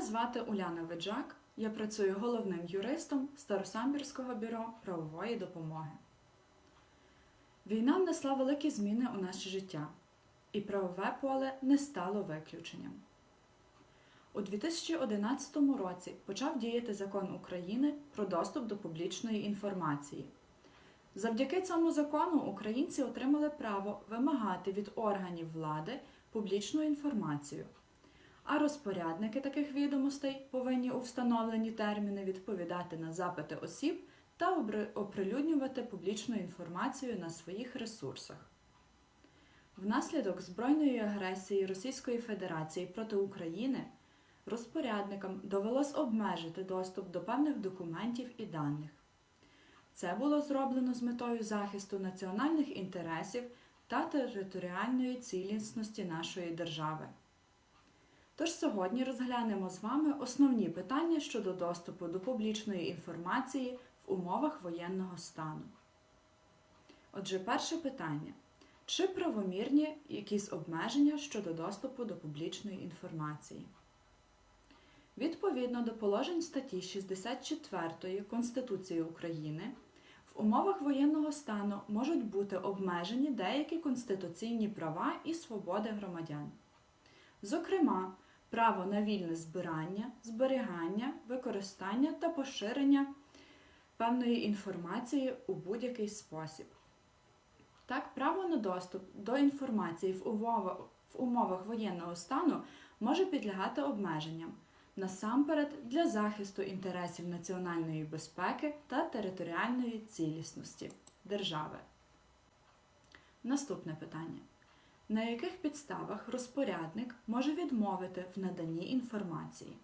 звати Уляна Виджак. Я працюю головним юристом Старосамбірського бюро правової допомоги. Війна внесла великі зміни у наше життя, і правове поле не стало виключенням. У 2011 році почав діяти закон України про доступ до публічної інформації. Завдяки цьому закону українці отримали право вимагати від органів влади публічну інформацію, а розпорядники таких відомостей повинні у встановлені терміни відповідати на запити осіб та оприлюднювати публічну інформацію на своїх ресурсах. Внаслідок збройної агресії Російської Федерації проти України розпорядникам довелось обмежити доступ до певних документів і даних. Це було зроблено з метою захисту національних інтересів та територіальної цілісності нашої держави. Тож сьогодні розглянемо з вами основні питання щодо доступу до публічної інформації в умовах воєнного стану. Отже, перше питання. Чи правомірні якісь обмеження щодо доступу до публічної інформації? Відповідно до положень статті 64 Конституції України, в умовах воєнного стану можуть бути обмежені деякі конституційні права і свободи громадян. Зокрема, право на вільне збирання, зберігання, використання та поширення певної інформації у будь-який спосіб. Так, право на доступ до інформації в умовах, в умовах воєнного стану може підлягати обмеженням насамперед для захисту інтересів національної безпеки та територіальної цілісності держави. Наступне питання. На яких підставах розпорядник може відмовити в наданні інформації?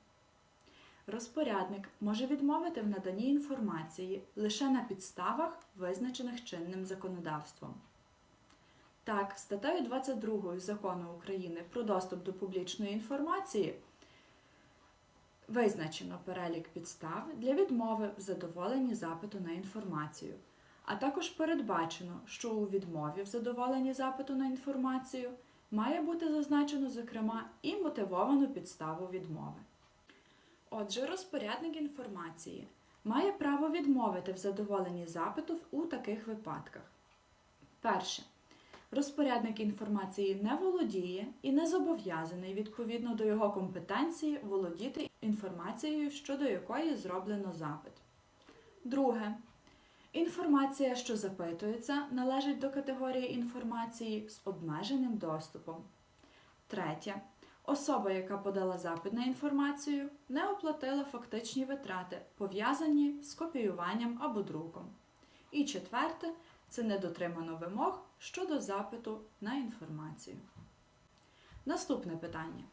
Розпорядник може відмовити в наданні інформації лише на підставах, визначених чинним законодавством. Так, статтею 22 Закону України про доступ до публічної інформації визначено перелік підстав для відмови в задоволенні запиту на інформацію, а також передбачено, що у відмові в задоволенні запиту на інформацію має бути зазначено, зокрема, і мотивовану підставу відмови. Отже, розпорядник інформації має право відмовити в задоволенні запиту у таких випадках. Перше. Розпорядник інформації не володіє і не зобов'язаний відповідно до його компетенції володіти інформацією, щодо якої зроблено запит. Друге. Інформація, що запитується, належить до категорії інформації з обмеженим доступом. Третє. Особа, яка подала запит на інформацію, не оплатила фактичні витрати, пов'язані з копіюванням або друком. І четверте це не дотримано вимог щодо запиту на інформацію. Наступне питання.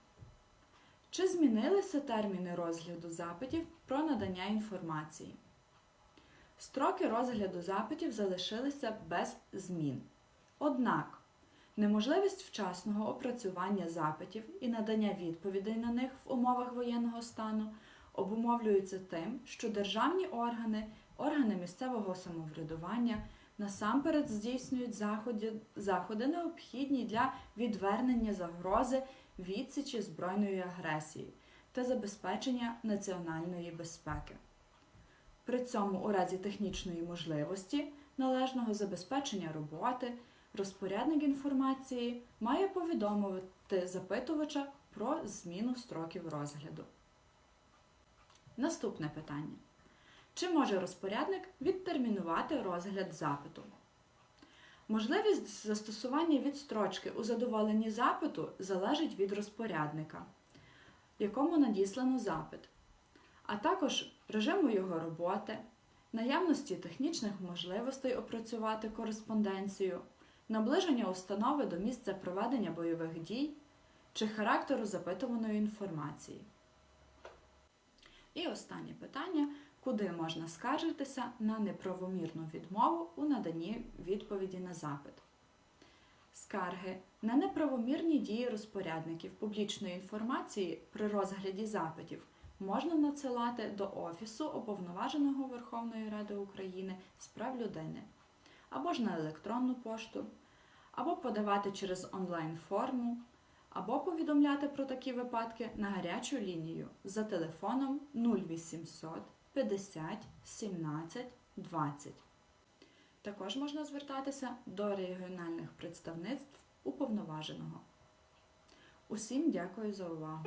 Чи змінилися терміни розгляду запитів про надання інформації? Строки розгляду запитів залишилися без змін. Однак, неможливість вчасного опрацювання запитів і надання відповідей на них в умовах воєнного стану обумовлюється тим, що державні органи, органи місцевого самоврядування насамперед здійснюють заходи, заходи необхідні для відвернення загрози відсічі збройної агресії та забезпечення національної безпеки. При цьому у разі технічної можливості належного забезпечення роботи розпорядник інформації має повідомити запитувача про зміну строків розгляду. Наступне питання. Чи може розпорядник відтермінувати розгляд запиту? Можливість застосування відстрочки у задоволенні запиту залежить від розпорядника, якому надіслано запит, а також режиму його роботи, наявності технічних можливостей опрацювати кореспонденцію, наближення установи до місця проведення бойових дій чи характеру запитуваної інформації. І останнє питання куди можна скаржитися на неправомірну відмову у наданні відповіді на запит. Скарги на неправомірні дії розпорядників публічної інформації при розгляді запитів можна надсилати до Офісу Уповноваженого Верховної Ради України з прав людини або ж на електронну пошту, або подавати через онлайн-форму, або повідомляти про такі випадки на гарячу лінію за телефоном 0800 50 17 20. Також можна звертатися до регіональних представництв уповноваженого. Усім дякую за увагу!